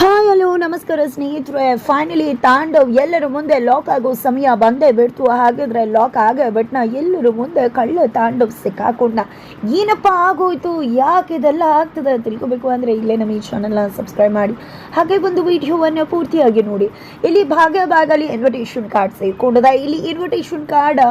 Hi hello ನಮಸ್ಕಾರ ಸ್ನೇಹಿತರೆ. Finally Tandav ಎಲ್ಲರ ಮುಂದೆ ಲಾಕ್ ಆಗೋ ಸಮಯ ಬಂದೇ ಬಿಡ್ತು. ಹಾಗಿದ್ರೆ ಲಾಕ್ ಆಗೇ ಬಿಟ್ನ ಎಲ್ಲರ ಮುಂದೆ ಕಳ್ಳ ತಾಂಡವ್ ಸಿಕ್ಕಾಕೊಂಡ. ಏನಪ್ಪ ಆಗೋಯ್ತು? ಯಾಕೆ ಇದೆಲ್ಲ ಆಗ್ತದೆ ತಿಳ್ಕೊಬೇಕು ಅಂದರೆ ಇಲ್ಲೇ ನಮ್ಮ ಈ ಚಾನಲ್ನ ಸಬ್ಸ್ಕ್ರೈಬ್ ಮಾಡಿ. ಹಾಗೆ ಒಂದು ವಿಡಿಯೋವನ್ನು ಪೂರ್ತಿಯಾಗಿ ನೋಡಿ. ಇಲ್ಲಿ ಭಾಗ್ಯ ಭಾಗಲಿ ಇನ್ವಿಟೇಷನ್ ಕಾರ್ಡ್ ಸೇರ್ಕೊಂಡಿದೆ. ಇಲ್ಲಿ ಇನ್ವಿಟೇಷನ್ ಕಾರ್ಡ್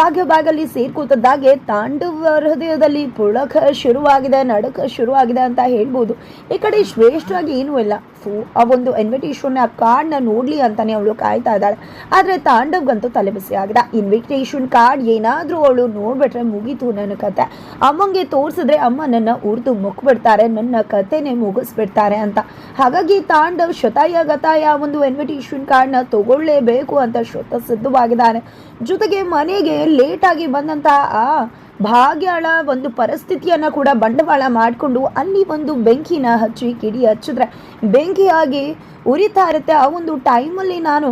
ಭಾಗ್ಯ ಭಾಗಲಿ ಸೇರ್ಕೋತದ್ದಾಗೆ ತಾಂಡವ್ ಹೃದಯದಲ್ಲಿ ಪುಳಕ ಶುರುವಾಗಿದೆ, ನಡಕ ಶುರುವಾಗಿದೆ ಅಂತ ಹೇಳ್ಬೋದು. ಈ ಕಡೆ ಶ್ರೇಷ್ಠವಾಗಿ ಏನೂ ಇಲ್ಲ. ಫು ಆ ಒಂದು ಇನ್ವಿಟೇಷನ್ ಆ ಕಾರ್ಡ್ನ ನೋಡಲಿ ಅಂತಾನೆ ಅವಳು ಕಾಯ್ತಾ ಇದ್ದಾಳೆ. ಆದರೆ ತಾಂಡವ್ಗಂತೂ ತಲೆಬಿಸಿ ಆಗಿದೆ. ಇನ್ವಿಟೇಷನ್ ಕಾರ್ಡ್ ಏನಾದರೂ ಅವಳು ನೋಡ್ಬಿಟ್ರೆ ಮುಗೀತು ನನ್ನ ಕತೆ. ಅಮ್ಮಂಗೆ ತೋರಿಸಿದ್ರೆ ಅಮ್ಮ ನನ್ನ ಉರ್ದು ಮುಕ್ಬಿಡ್ತಾರೆ ನನ್ನ ಕತೆನೇ ಮುಗಿಸ್ಬಿಡ್ತಾರೆ ಅಂತ. ಹಾಗಾಗಿ ತಾಂಡವ್ ಶತಾಯ ಗತಾಯ ಒಂದು ಇನ್ವಿಟೇಷನ್ ಕಾರ್ಡ್ನ ತಗೊಳ್ಳೇಬೇಕು ಅಂತ ಶ್ರೋತ ಸಿದ್ಧವಾಗಿದ್ದಾನೆ. ಜೊತೆಗೆ ಮನೆಗೆ ಲೇಟಾಗಿ ಬಂದಂತಹ ಆ ಭಾಗ್ಯಳ ಒಂದು ಪರಿಸ್ಥಿತಿಯನ್ನು ಕೂಡ ಬಂಡವಾಳ ಮಾಡಿಕೊಂಡು ಅಲ್ಲಿ ಒಂದು ಬೆಂಕಿನ ಹಚ್ಚಿ ಕಿಡಿ ಹಚ್ಚಿದ್ರೆ ಬೆಂಕಿಯಾಗಿ ಉರಿತಾ ಇರುತ್ತೆ. ಆ ಒಂದು ಟೈಮಲ್ಲಿ ನಾನು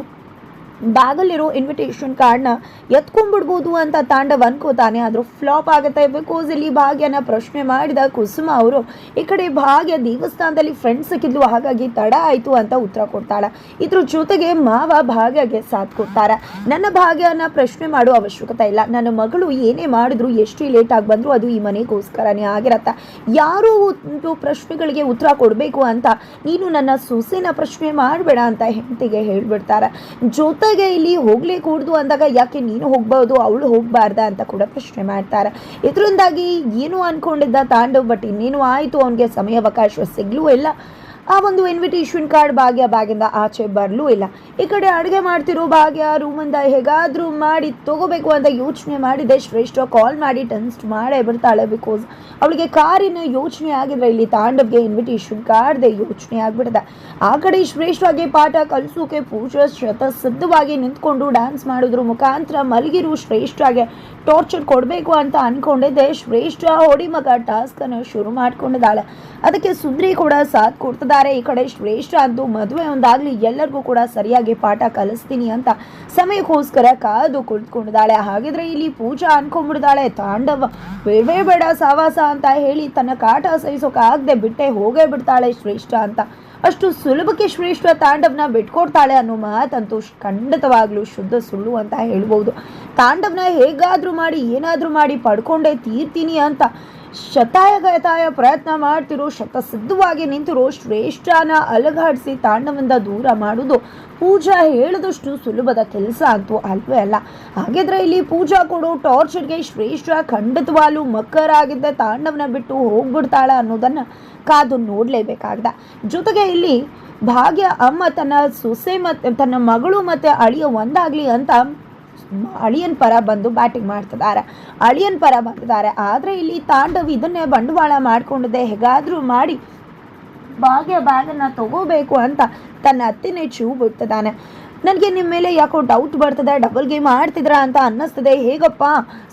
ಬ್ಯಾಗಲ್ಲಿರೋ ಇನ್ವಿಟೇಷನ್ ಕಾರ್ಡ್ನ ಎತ್ಕೊಂಡ್ಬಿಡ್ಬೋದು ಅಂತ ತಾಂಡವ್ ಅನ್ಕೋತಾನೆ. ಆದರೂ ಫ್ಲಾಪ್ ಆಗುತ್ತೆ ಬಿಕಾಸ್ ಇಲ್ಲಿ ಭಾಗ್ಯನ ಪ್ರಶ್ನೆ ಮಾಡಿದ ಕುಸುಮ ಅವರು, ಈ ಕಡೆ ಭಾಗ್ಯ ದೇವಸ್ಥಾನದಲ್ಲಿ ಫ್ರೆಂಡ್ಸ್ ಸಿಕ್ಕಿದ್ಲು, ಹಾಗಾಗಿ ತಡ ಆಯಿತು ಅಂತ ಉತ್ತರ ಕೊಡ್ತಾಳೆ. ಇದ್ರ ಜೊತೆಗೆ ಮಾವ ಭಾಗ್ಯಗೆ ಸಾಥ್ ಕೊಡ್ತಾರೆ. ನನ್ನ ಭಾಗ್ಯನ ಪ್ರಶ್ನೆ ಮಾಡೋ ಅವಶ್ಯಕತೆ ಇಲ್ಲ. ನನ್ನ ಮಗಳು ಏನೇ ಮಾಡಿದ್ರು ಎಷ್ಟು ಲೇಟ್ ಆಗಿ ಬಂದರೂ ಅದು ಈ ಮನೆಗೋಸ್ಕರನೇ ಆಗಿರತ್ತೆ. ಯಾರು ಒಂದು ಪ್ರಶ್ನೆಗಳಿಗೆ ಉತ್ತರ ಕೊಡಬೇಕು ಅಂತ ನೀನು ನನ್ನ ಸೊಸೆನ ಪ್ರಶ್ನೆ ಮಾಡಬೇಡ ಅಂತ ಹೆಂಡತಿಗೆ ಹೇಳ್ಬಿಡ್ತಾರೆ. ಜೊತೆಗೆ ಇಲ್ಲಿ ಹೋಗ್ಲೇ ಕೂಡ್ದು ಅಂದಾಗ ಯಾಕೆ ನೀನು ಹೋಗ್ಬೋದು ಅವಳು ಹೋಗ್ಬಾರ್ದ ಅಂತ ಕೂಡ ಪ್ರಶ್ನೆ ಮಾಡ್ತಾರೆ. ಇದರಿಂದಾಗಿ ಏನು ಅನ್ಕೊಂಡಿದ್ದ ತಾಂಡವ್ ಬಟ್ ಇನ್ನೇನು ಆಯಿತು? ಅವನಿಗೆ ಸಮಯಾವಕಾಶ ಸಿಗ್ಲೂ ಇಲ್ಲ. ಆ ಒಂದು ಇನ್ವಿಟೇಷನ್ ಕಾರ್ಡ್ ಭಾಗ್ಯ ಬ್ಯಾಗಿಂದ ಆಚೆ ಬರಲೂ ಇಲ್ಲ. ಈ ಕಡೆ ಅಡುಗೆ ಮಾಡ್ತಿರೋ ಭಾಗ್ಯ ರೂಮಿಂದ ಹೇಗಾದರೂ ಮಾಡಿ ತೊಗೋಬೇಕು ಅಂತ ಯೋಚನೆ ಮಾಡಿದೆ. ಶ್ರೇಷ್ಠ ಕಾಲ್ ಮಾಡಿ ಟೆನ್ಸ್ಟ್ ಮಾಡೇ ಬರ್ತಾಳೆ ಬಿಕಾಸ್ ಅವಳಿಗೆ ಕಾರಿನ ಯೋಚನೆ ಆಗಿದ್ರೆ ಇಲ್ಲಿ ತಾಂಡವ್ಗೆ ಇನ್ವಿಟೇಷನ್ ಕಾರ್ಡ್ದೆ ಯೋಚನೆ ಆಗ್ಬಿಡ್ದೆ ಆ ಕಡೆ ಶ್ರೇಷ್ಠವಾಗಿ ಪಾಠ ಕಲಿಸೋಕೆ ಪೂಜಾ ಶತ ಸಿದ್ಧವಾಗಿ ನಿಂತ್ಕೊಂಡು ಡ್ಯಾನ್ಸ್ ಮಾಡೋದ್ರ. ಮುಖಾಂತರ ಮಲಗಿರು. ಶ್ರೇಷ್ಠಗೆ ಟಾರ್ಚರ್ ಕೊಡಬೇಕು ಅಂತ ಅಂದ್ಕೊಂಡಿದ್ದೆ ಶ್ರೇಷ್ಠ ಹೊಡಿ ಮಗ ಟಾಸ್ಕನ್ನು ಶುರು ಮಾಡ್ಕೊಂಡಿದ್ದಾಳೆ. ಅದಕ್ಕೆ ಸುಂದ್ರಿ ಕೂಡ ಸಾಥ್ ಕೊಡ್ತಿದ್ದಾರೆ ಈ ಕಡೆ ಶ್ರೇಷ್ಠ ಅಂತೂ ಮದುವೆ ಒಂದಾಗ್ಲಿ ಎಲ್ಲರಿಗೂ ಕೂಡ ಸರಿಯಾಗಿ ಪಾಠ ಕಲಿಸ್ತೀನಿ ಅಂತ ಸಮಯಕ್ಕೋಸ್ಕರ ಕಾದು ಕುಳಿತುಕೊಂಡಿದ್ದಾಳೆ. ಹಾಗಿದ್ರೆ ಇಲ್ಲಿ ಪೂಜಾ ಅನ್ಕೊಂಡ್ಬಿಡ್ದಾಳೆ ತಾಂಡವ ಬೇಡವೇ ಬೇಡ, ಸಾವಾಸ ಅಂತ ಹೇಳಿ ತನ್ನ ಕಾಟ ಸಹಿಸೋಕಾಗದೆ ಬಿಟ್ಟೆ ಹೋಗೇ ಬಿಡ್ತಾಳೆ ಶ್ರೇಷ್ಠ ಅಂತ. ಅಷ್ಟು ಸುಲಭಕ್ಕೆ ಶ್ರೇಷ್ಠ ತಾಂಡವ್ನ ಬಿಟ್ಕೊಡ್ತಾಳೆ ಅನ್ನೋ ಮಾತಂತೂ ಖಂಡಿತವಾಗ್ಲೂ ಶುದ್ಧ ಸುಳ್ಳು ಅಂತ ಹೇಳ್ಬೋದು. ತಾಂಡವ್ನ ಹೇಗಾದ್ರೂ ಮಾಡಿ, ಏನಾದ್ರೂ ಮಾಡಿ ಪಡ್ಕೊಂಡೇ ತೀರ್ತೀನಿ ಅಂತ ಶತಾಯ ಗತಾಯ ಪ್ರಯತ್ನ ಮಾಡ್ತಿರೋ ಶತಸಿದ್ಧವಾಗಿ ನಿಂತಿರೋ ಶ್ರೇಷ್ಠನ ಅಲಗಾಡಿಸಿ ತಾಂಡವಿಂದ ದೂರ ಮಾಡುವುದು ಪೂಜಾ ಹೇಳಿದಷ್ಟು ಸುಲಭದ ಕೆಲಸ ಅಂತೂ ಅಲ್ವೇ ಅಲ್ಲ. ಹಾಗಿದ್ರೆ ಇಲ್ಲಿ ಪೂಜಾ ಕೊಡೋ ಟಾರ್ಚರ್ಗೆ ಶ್ರೇಷ್ಠ ಖಂಡಿತವಾಗ್ಲೂ ಮಕ್ಕರಾಗಿದ್ದ ತಾಂಡವನ ಬಿಟ್ಟು ಹೋಗ್ಬಿಡ್ತಾಳ ಅನ್ನೋದನ್ನ ಕಾದು ನೋಡಲೇಬೇಕಾಗ್ದ. ಜೊತೆಗೆ ಇಲ್ಲಿ ಭಾಗ್ಯ ಅಮ್ಮ ತನ್ನ ಸೊಸೆ ಮತ್ತು ತನ್ನ ಮಗಳು ಮತ್ತು ಅಳಿಯ ಒಂದಾಗ್ಲಿ ಅಂತ ಅಳಿಯನ್ ಪರ ಬಂದು ಬ್ಯಾಟಿಂಗ್ ಮಾಡ್ತಿದ್ದಾರೆ. ಅಳಿಯನ್ ಪರ ಬಂದಿದ್ದಾರೆ. ಆದರೆ ಇಲ್ಲಿ ತಾಂಡವ್ ಇದನ್ನೇ ಬಂಡವಾಳ ಮಾಡ್ಕೊಂಡಿದೆ ಹೇಗಾದರೂ ಮಾಡಿ ಭಾಗ್ಯ ಬ್ಯಾಗನ್ನು ತಗೋಬೇಕು ಅಂತ ತನ್ನ ಅತ್ತಿನೇ ಚೂ ಬಿಡ್ತಿದ್ದಾನೆ ನನಗೆ ನಿಮ್ಮ ಮೇಲೆ ಯಾಕೋ ಡೌಟ್ ಬರ್ತದೆ ಡಬಲ್ ಗೇಮ್ ಆಡ್ತಿದ್ರ ಅಂತ ಅನ್ನಿಸ್ತದೆ. ಹೇಗಪ್ಪ?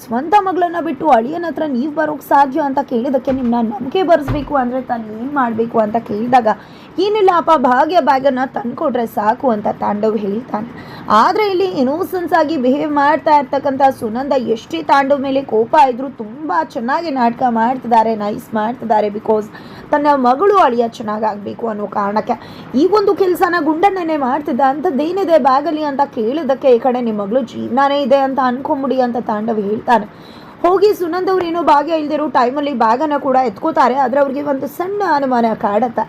ಸ್ವಂತ ಮಗಳನ್ನ ಬಿಟ್ಟು ಅಳಿಯನ ಹತ್ರ ನೀವು ಬರೋಕ್ಕೆ ಸಾಧ್ಯ ಅಂತ ಕೇಳಿದಕ್ಕೆ ನಿಮ್ಮನ್ನ ನಂಬಿಕೆ ಬರೆಸ್ಬೇಕು ಅಂದರೆ ತಾನು ಏನು ಮಾಡಬೇಕು ಅಂತ ಕೇಳಿದಾಗ ಏನಿಲ್ಲ ಅಪ್ಪ ಭಾಗ್ಯ ಬ್ಯಾಗನ್ನು ತಂದುಕೊಟ್ರೆ ಸಾಕು ಅಂತ ತಾಂಡವ್ ಹೇಳ್ತಾನೆ. ಆದರೆ ಇಲ್ಲಿ ಇನೋಸೆನ್ಸ್ ಆಗಿ ಬಿಹೇವ್ ಮಾಡ್ತಾ ಇರ್ತಕ್ಕಂಥ ಸುನಂದ ಎಷ್ಟೇ ತಾಂಡವ್ ಮೇಲೆ ಕೋಪ ಇದ್ರೂ ತುಂಬ ಚೆನ್ನಾಗಿ ನಾಟಕ ಮಾಡ್ತಿದ್ದಾರೆ ನೈಸ್ ಮಾಡ್ತಿದ್ದಾರೆ ಬಿಕಾಸ್ ತನ್ನ ಮಗಳು ಅಳಿಯ ಚೆನ್ನಾಗಾಗಬೇಕು ಅನ್ನೋ ಕಾರಣಕ್ಕೆ. ಈ ಒಂದು ಕೆಲಸನ ಗುಂಡಣ್ಣನೇ ಮಾಡ್ತಿದ್ದ ಅಂಥದ್ದೇನಿದೆ ಬ್ಯಾಗಲ್ಲಿ ಅಂತ ಕೇಳಿದ್ದಕ್ಕೆ ಈ ಕಡೆ ನಿಮ್ಮ ಮಗಳು ಜೀವನನೇ ಇದೆ ಅಂತ ಅನ್ಕೊಂಬಿಡಿ ಅಂತ ತಾಂಡವ್ ಹೇಳ್ತಾನೆ. ಹೋಗಿ ಸುನಂದ್ ಅವ್ರು ಏನೋ ಭಾಗ್ಯ ಇಲ್ದಿರೋ ಟೈಮಲ್ಲಿ ಬ್ಯಾಗನ್ನು ಕೂಡ ಎತ್ಕೋತಾರೆ. ಆದರೆ ಅವ್ರಿಗೆ ಒಂದು ಸಣ್ಣ ಅನುಮಾನ ಕಾಡತ್ತ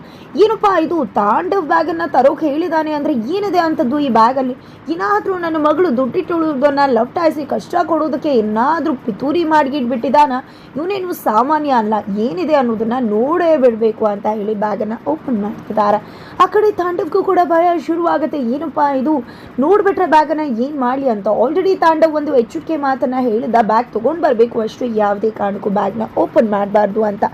ಏನಪ್ಪ ಇದು? ತಾಂಡವ್ ಬ್ಯಾಗನ್ನು ತರೋಕೆ ಹೇಳಿದಾನೆ ಅಂದರೆ ಏನಿದೆ ಅಂಥದ್ದು ಈ ಬ್ಯಾಗಲ್ಲಿ ಏನಾದರೂ ನನ್ನ ಮಗಳು ದುಡ್ಡಿಟ್ಟುಳುವುದನ್ನು ಲಫ್ಟಾಯಿಸಿ ಕಷ್ಟ ಕೊಡೋದಕ್ಕೆ ಏನಾದರೂ ಪಿತೂರಿ ಮಾಡಿಗಿಟ್ಬಿಟ್ಟಿದ್ದಾನ ಇವನೇನು ಸಾಮಾನ್ಯ ಅಲ್ಲ, ಏನಿದೆ ಅನ್ನೋದನ್ನು ನೋಡೇ ಬಿಡಬೇಕು ಅಂತ ಹೇಳಿ ಬ್ಯಾಗನ್ನು ಓಪನ್ ಮಾಡ್ತಿದ್ದಾರೆ ಆ ಕಡೆ ತಾಂಡವ್ಗೂ ಕೂಡ ಭಯ ಶುರುವಾಗುತ್ತೆ. ಏನಪ್ಪ ಇದು? ನೋಡ್ಬಿಟ್ರೆ ಬ್ಯಾಗನ್ನು ಏನು ಮಾಡಲಿ ಅಂತ. ಆಲ್ರೆಡಿ ತಾಂಡವ್ ಒಂದು ಎಚ್ಚರಿಕೆ ಮಾತನ್ನು ಹೇಳಿದ. ಬ್ಯಾಗ್ ತೊಗೊಂಡು ಬರಬೇಕು. ಅಷ್ಟು ಯಾವುದೇ ಕಾರಣಕ್ಕೂ ಬ್ಯಾಗ್ನ ಓಪನ್ ಮಾಡಬಾರ್ದು ಅಂತ.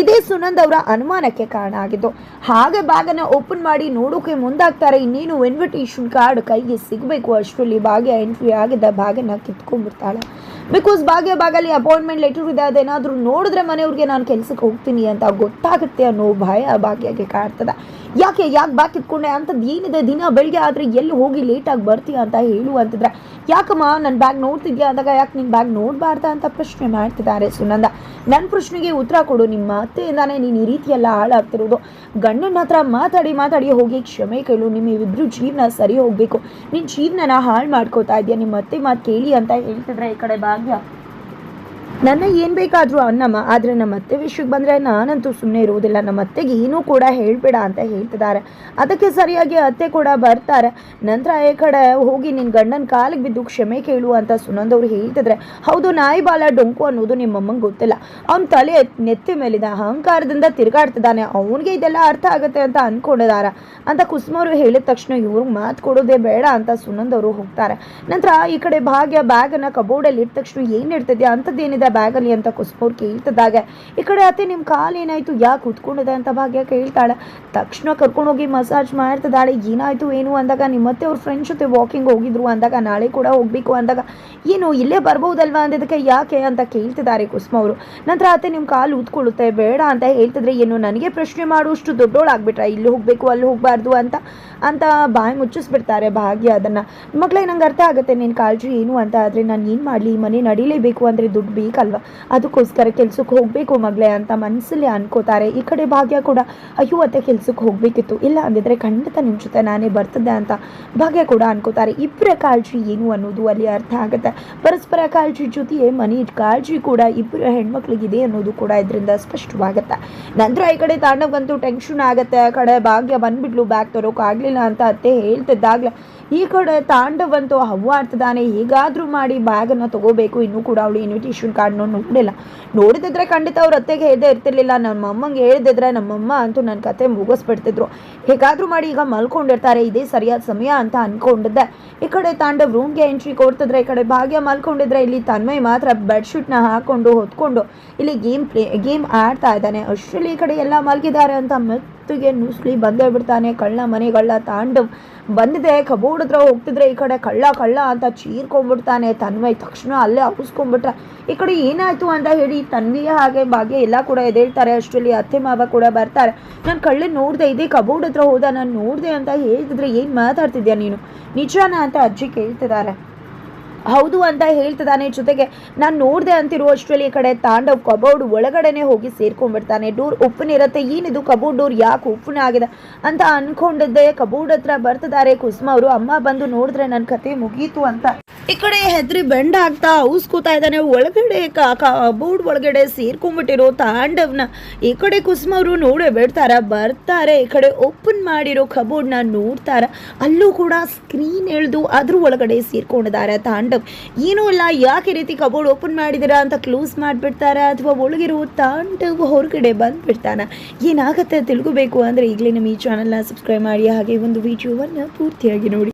ಇದೇ ಸುನಂದ್ ಅವರ ಅನುಮಾನಕ್ಕೆ ಕಾರಣ ಆಗಿದ್ದು. ಹಾಗೆ ಬ್ಯಾಗನ್ನು ಓಪನ್ ಮಾಡಿ ನೋಡೋಕೆ ಮುಂದಾಗ್ತಾರೆ. ಇನ್ನೇನು ಇನ್ವಿಟೇಷನ್ ಕಾರ್ಡ್ ಕೈಗೆ ಸಿಗಬೇಕು. ಅಷ್ಟರಲ್ಲಿ ಭಾಗ್ಯ ಎಂಟ್ರಿ ಆಗಿದ್ದ ಬ್ಯಾಗನ್ನು ಕಿತ್ಕೊಂಡ್ಬಿಡ್ತಾಳೆ. ಬಿಕಾಸ್ ಭಾಗ್ಯ ಭಾಗಲ್ಲಿ ಅಪಾಯಿಂಟ್ಮೆಂಟ್ ಲೆಟರ್ ಇದೆ. ಅದೇನಾದರೂ ನೋಡಿದ್ರೆ ಮನೆಯವ್ರಿಗೆ ನಾನು ಕೆಲಸಕ್ಕೆ ಹೋಗ್ತೀನಿ ಅಂತ ಗೊತ್ತಾಗುತ್ತೆ ಅನ್ನೋ ಭಯ ಭಾಗ್ಯಗೆ ಕಾಡ್ತದೆ ಯಾಕೆ ಯಾಕೆ ಬ್ಯಾಗ್ ಇಟ್ಕೊಂಡೆ? ಅಂಥದ್ದು ಏನಿದೆ? ದಿನ ಬೆಳಿಗ್ಗೆ ಆದರೆ ಎಲ್ಲಿ ಹೋಗಿ ಲೇಟಾಗಿ ಬರ್ತೀಯ ಅಂತ ಹೇಳು ಅಂತಿದ್ರೆ, ಯಾಕಮ್ಮ ನನ್ನ ಬ್ಯಾಗ್ ನೋಡ್ತಿದ್ಯಾ? ಅಂದಾಗ, ಯಾಕೆ ನಿನ್ನ ಬ್ಯಾಗ್ ನೋಡಬಾರ್ದ? ಅಂತ ಪ್ರಶ್ನೆ ಮಾಡ್ತಿದ್ದಾರೆ ಸುನಂದ. ನನ್ನ ಪ್ರಶ್ನೆಗೆ ಉತ್ತರ ಕೊಡು. ನಿಮ್ಮ ಅತ್ತೆಯಿಂದಾನೇ ನೀನು ಈ ರೀತಿಯೆಲ್ಲ ಹಾಳಾಗ್ತಿರೋದು. ಗಂಡನ ಹತ್ರ ಮಾತಾಡಿ ಮಾತಾಡಿ ಹೋಗಿ ಕ್ಷಮೆ ಕೇಳು. ನಿಮ್ಮಿಬ್ರು ಜೀವನ ಸರಿ ಹೋಗಬೇಕು. ನಿನ್ನ ಜೀವನನ ಹಾಳು ಮಾಡ್ಕೋತಾ ಇದೆಯಾ? ನಿಮ್ಮ ಅತ್ತೆ ಮಾತು ಕೇಳಿ ಅಂತ ಹೇಳ್ತಿದ್ರೆ ಈ ಕಡೆ ಭಾಗ್ಯ. ನನ್ನ ಏನು ಬೇಕಾದರೂ ಅನ್ನಮ್ಮ ಆದರೆ ನಮ್ಮ ಅತ್ತೆ ವಿಷಯಕ್ಕೆ ಬಂದರೆ ನಾನಂತೂ ಸುಮ್ಮನೆ ಇರುವುದಿಲ್ಲ. ನಮ್ಮ ಅತ್ತೆಗೆ ಏನೂ ಕೂಡ ಹೇಳಬೇಡ ಅಂತ ಹೇಳ್ತಿದ್ದಾರೆ. ಅದಕ್ಕೆ ಸರಿಯಾಗಿ ಅತ್ತೆ ಕೂಡ ಬರ್ತಾರೆ. ನಂತರ ಈ ಕಡೆ ಹೋಗಿ ನಿನ್ನ ಗಂಡನ ಕಾಲಿಗೆ ಬಿದ್ದು ಕ್ಷಮೆ ಕೇಳು ಅಂತ ಸುನಂದವ್ರು ಹೇಳ್ತಿದ್ರೆ, ಹೌದು, ನಾಯಿ ಬಾಲ ಡೊಂಕು ಅನ್ನೋದು ನಿಮ್ಮಮ್ಮಂಗೆ ಗೊತ್ತಿಲ್ಲ. ಅವ್ನ ತಲೆ ನೆತ್ತಿ ಮೇಲಿದ ಅಹಂಕಾರದಿಂದ ತಿರುಗಾಡ್ತಿದ್ದಾನೆ. ಅವನಿಗೆ ಇದೆಲ್ಲ ಅರ್ಥ ಆಗುತ್ತೆ ಅಂತ ಅನ್ಕೊಂಡಿದಾರ. ಅಂತ ಕುಸುಮವರು ಹೇಳಿದ ತಕ್ಷಣ ಇವ್ರಿಗೆ ಮಾತು ಕೊಡೋದೇ ಬೇಡ ಅಂತ ಸುನಂದವರು ಹೋಗ್ತಾರೆ. ನಂತರ ಈ ಕಡೆ ಭಾಗ್ಯ ಬ್ಯಾಗನ್ನು ಕಬೋರ್ಡಲ್ಲಿ ಇಟ್ಟ ತಕ್ಷಣ ಏನು ಇರ್ತದೆ ಅಂಥದ್ದೇನಿದೆ? ಬ್ಯಾಗಲ್ಲಿ ಅಂತ ಕುಸ್ಮೂರ್ ಕೇಳ್ತಿದ್ದಾಗ. ಈ ಕಡೆ ಅತ್ತೆ ನಿಮ್ಮ ಕಾಲು ಏನಾಯಿತು? ಯಾಕೆ ಕುತ್ಕೊಂಡಿದೆ ಅಂತ ಭಾಗ್ಯ ಕೇಳ್ತಾಳೆ. ತಕ್ಷಣ ಕರ್ಕೊಂಡೋಗಿ ಮಸಾಜ್ ಮಾಡ್ತಿದ್ದಾಳೆ. ಏನಾಯಿತು, ಏನು ಅಂದಾಗ ನಿಮ್ಮತ್ತೆ ಅವ್ರ ಫ್ರೆಂಡ್ಸ್ ಜೊತೆ ವಾಕಿಂಗ್ ಹೋಗಿದ್ರು ಅಂದಾಗ, ನಾಳೆ ಕೂಡ ಹೋಗಬೇಕು ಅಂದಾಗ, ಏನು ಇಲ್ಲೇ ಬರ್ಬೋದಲ್ವಾ ಅಂದಿದ್ದಕ್ಕೆ ಯಾಕೆ ಅಂತ ಕೇಳ್ತಿದ್ದಾರೆ ಕುಸ್ಮ ಅವರು. ನಂತರ ಅತ್ತೆ ನಿಮ್ಮ ಕಾಲು ಊದ್ಕೊಳ್ಳುತ್ತೆ ಬೇಡ ಅಂತ ಹೇಳ್ತಿದ್ರೆ ಏನು, ನನಗೆ ಪ್ರಶ್ನೆ ಮಾಡುವಷ್ಟು ದೊಡ್ಡೋಳಾಗ್ಬಿಟ್ರೆ. ಇಲ್ಲಿ ಹೋಗಬೇಕು, ಅಲ್ಲಿ ಹೋಗಬಾರ್ದು ಅಂತ ಅಂತ ಬಾಯಿ ಮುಚ್ಚಿಸ್ಬಿಡ್ತಾರೆ ಭಾಗ್ಯ ಅದನ್ನು. ಮಕ್ಕಳೇ ನಂಗೆ ಅರ್ಥ ಆಗುತ್ತೆ ನಿನ್ನ ಕಾಳಜಿ ಏನು ಅಂತ. ಆದರೆ ನಾನು ಏನು ಮಾಡಲಿ? ಮನೆ ನಡೀಲೇಬೇಕು ಅಂದರೆ ದುಡ್ಡು ಬೇಕಲ್ವ? ಅದಕ್ಕೋಸ್ಕರ ಕೆಲ್ಸಕ್ಕೆ ಹೋಗಬೇಕು ಮಗಳೇ ಅಂತ ಮನಸ್ಸಲ್ಲಿ ಅನ್ಕೋತಾರೆ. ಈ ಕಡೆ ಭಾಗ್ಯ ಕೂಡ, ಅಯ್ಯೋ, ಅತ್ತೆ ಕೆಲ್ಸಕ್ಕೆ ಹೋಗಬೇಕಿತ್ತು. ಇಲ್ಲ ಅಂದಿದ್ರೆ ಖಂಡಿತ ನಿಮ್ಮ ಜೊತೆ ನಾನೇ ಬರ್ತದೆ ಅಂತ ಭಾಗ್ಯ ಕೂಡ ಅನ್ಕೋತಾರೆ. ಇಬ್ಬರ ಕಾಳಜಿ ಏನು ಅನ್ನೋದು ಅಲ್ಲಿ ಅರ್ಥ ಆಗುತ್ತೆ. ಪರಸ್ಪರ ಕಾಳಜಿ ಜೊತೆಗೆ ಮನೆ ಕಾಳಜಿ ಕೂಡ ಇಬ್ಬರ ಹೆಣ್ಮಕ್ಳಿಗಿದೆ ಅನ್ನೋದು ಕೂಡ ಇದರಿಂದ ಸ್ಪಷ್ಟವಾಗುತ್ತೆ. ನಂತರ ಈ ಕಡೆ ತಾಂಡವಂತೂ ಟೆನ್ಷನ್ ಆಗುತ್ತೆ. ಆ ಕಡೆ ಭಾಗ್ಯ ಬಂದ್ಬಿಟ್ಲು ಬ್ಯಾಗ್ ತರೋಕ್ಕಾಗಲಿಲ್ಲ ಅಂತ ಅತ್ತೆ ಹೇಳ್ತಿದ್ದಾಗಲೇ ಈ ಕಡೆ ತಾಂಡವಂತು ಹವ್ವ ಆಡ್ತಿದ್ದಾನೆ ಹೀಗಾದರೂ ಮಾಡಿ ಬ್ಯಾಗನ್ನು ತಗೋಬೇಕು. ಇನ್ನೂ ಕೂಡ ಅವಳು ಇನ್ವಿಟೇಷನ್ ಕಾರ್ಡ್ನ ನೋಡಿಲ್ಲ ನೋಡಿದ್ರೆ ಖಂಡಿತ ಅವ್ರ ಅತ್ತೆಗೆ ಹೇಳ್ದೆ ಇರ್ತಿರ್ಲಿಲ್ಲ. ನಮ್ಮ ಅಮ್ಮಂಗೆ ಹೇಳ್ದಿದ್ರೆ ನಮ್ಮಮ್ಮ ಅಂತೂ ನನ್ನ ಕತೆ ಮುಗಿಸ್ಬಿಡ್ತಿದ್ರು. ಹೇಗಾದರೂ ಮಾಡಿ ಈಗ ಮಲ್ಕೊಂಡಿರ್ತಾರೆ. ಇದೇ ಸರಿಯಾದ ಸಮಯ ಅಂತ ಅಂದ್ಕೊಂಡಿದ್ದೆ ಈ ಕಡೆ ತಾಂಡವ್ ರೂಮ್ಗೆ ಎಂಟ್ರಿ ಕೊಡ್ತಿದ್ರೆ, ಈ ಕಡೆ ಭಾಗ್ಯ ಮಲ್ಕೊಂಡಿದ್ರೆ ಇಲ್ಲಿ ತನ್ಮಯ್ ಮಾತ್ರ ಬೆಡ್ಶೀಟ್ನ ಹಾಕೊಂಡು ಹೊತ್ಕೊಂಡು ಇಲ್ಲಿ ಗೇಮ್ ಪ್ಲೇ ಗೇಮ್ ಆಡ್ತಾ ಇದ್ದಾನೆ. ಅಷ್ಟರಲ್ಲಿ ಈ ಕಡೆ ಎಲ್ಲ ಮಲಗಿದ್ದಾರೆ ಅಂತ ಮೆತ್ತಗೆ ನುಸ್ಲಿ ಬಂದೇ ಬಿಡ್ತಾನೆ. ಕಳ್ಳ ಮನೆಗಳ್ಳ ತಾಂಡವ್ ಬಂದಿದೆ. ಕಬೋರ್ಡ್ ಹತ್ರ ಹೋಗ್ತಿದ್ರೆ ಈ ಕಡೆ ಕಳ್ಳ ಕಳ್ಳ ಅಂತ ಚೀರ್ಕೊಂಡ್ಬಿಡ್ತಾನೆ. ತನ್ವಯ್ ತಕ್ಷಣ ಅಲ್ಲೇ ಅವುಸ್ಕೊಂಡ್ಬಿಟ್ರೆ, ಈ ಕಡೆ ಏನಾಯ್ತು? ಅಂತ ಹೇಳಿ ತನ್ವಿಯ ಹಾಗೆ ಭಾಗ್ಯ ಎಲ್ಲ ಕೂಡ ಎದೇಳ್ತಾರೆ ಅಷ್ಟರಲ್ಲಿ ಅತ್ತೆ ಮಾವ ಕೂಡ ಬರ್ತಾರೆ. ನಾನು ಕಳ್ಳ ನೋಡಿದೆ ಇದೇ ಕಬೋರ್ಡ್ ಹತ್ರ ಹೋದ. ನಾನು ನೋಡಿದೆ ಅಂತ ಹೇಳಿದ್ರೆ ಏನು ಮಾತಾಡ್ತಿದ್ಯಾ ನೀನು? ನಿಜಾನ? ಅಂತ ಅಜ್ಜಿ ಕೇಳ್ತಿದ್ದಾರೆ. ಹೌದು ಅಂತ ಹೇಳ್ತಿದ್ದಾನೆ. ಜೊತೆಗೆ ನಾನು ನೋಡಿದೆ ಅಂತಿರೋ ಅಷ್ಟರಲ್ಲಿ ಈ ಕಡೆ ತಾಂಡವ್ ಕಬೋರ್ಡ್ ಒಳಗಡೆನೆ ಹೋಗಿ ಸೇರ್ಕೊಂಡ್ಬಿಡ್ತಾನೆ. ಡೋರ್ ಓಪನ್ ಇರುತ್ತೆ ಏನಿದು ಕಬೋರ್ಡ್ ಡೋರ್ ಯಾಕೆ ಓಪನ್ ಆಗಿದೆ ಅಂತ ಅನ್ಕೊಂಡಿದ್ದೆ ಕಬೋರ್ಡ್ ಹತ್ರ ಬರ್ತಿದ್ದಾರೆ ಕುಸುಮ ಅವರು. ಅಮ್ಮ ಬಂದು ನೋಡಿದ್ರೆ ನನ್ನ ಕತೆ ಮುಗೀತು ಅಂತ. ಈ ಕಡೆ ಹೆದ್ರಿ ಬೆಂಡ್ ಆಗ್ತಾ ಔಸ್ಕೋತಾ ಇದ್ದಾನೆ. ಒಳಗಡೆ ಬೋರ್ಡ್ ಒಳಗಡೆ ಸೇರ್ಕೊಂಡ್ಬಿಟ್ಟಿರೋ ತಾಂಡವ್ನ ಈ ಕಡೆ ಕುಸುಮ ಅವರು ನೋಡೇ ಬಿಡ್ತಾರ? ಬರ್ತಾರೆ. ಈ ಕಡೆ ಓಪನ್ ಮಾಡಿರೋ ಕಬೋರ್ಡ್ನ ನೋಡ್ತಾರ? ಅಲ್ಲೂ ಕೂಡ ಸ್ಕ್ರೀನ್ ಎಳೆದು ಅದ್ರ ಒಳಗಡೆ ಸೇರ್ಕೊಂಡಿದ್ದಾರೆ ತಾಂಡವ್. ಏನೂ ಇಲ್ಲ. ಯಾಕೆ ರೀತಿ ಕಬೋರ್ಡ್ ಓಪನ್ ಮಾಡಿದಿರಾ ಅಂತ ಕ್ಲೋಸ್ ಮಾಡ್ಬಿಡ್ತಾರ? ಅಥವಾ ಒಳಗಿರೋ ತಾಂಡವ್ ಹೊರಗಡೆ ಬಂದ್ಬಿಡ್ತಾನ? ಏನಾಗುತ್ತೆ ತಿಳ್ಕೋಬೇಕು. ಅಂದರೆ ಈಗಲೇ ನಮ್ಮ ಈ ಚಾನಲ್ನ ಸಬ್ಸ್ಕ್ರೈಬ್ ಮಾಡಿ. ಹಾಗೆ ಒಂದು ವಿಡಿಯೋವನ್ನು ಪೂರ್ತಿಯಾಗಿ ನೋಡಿ.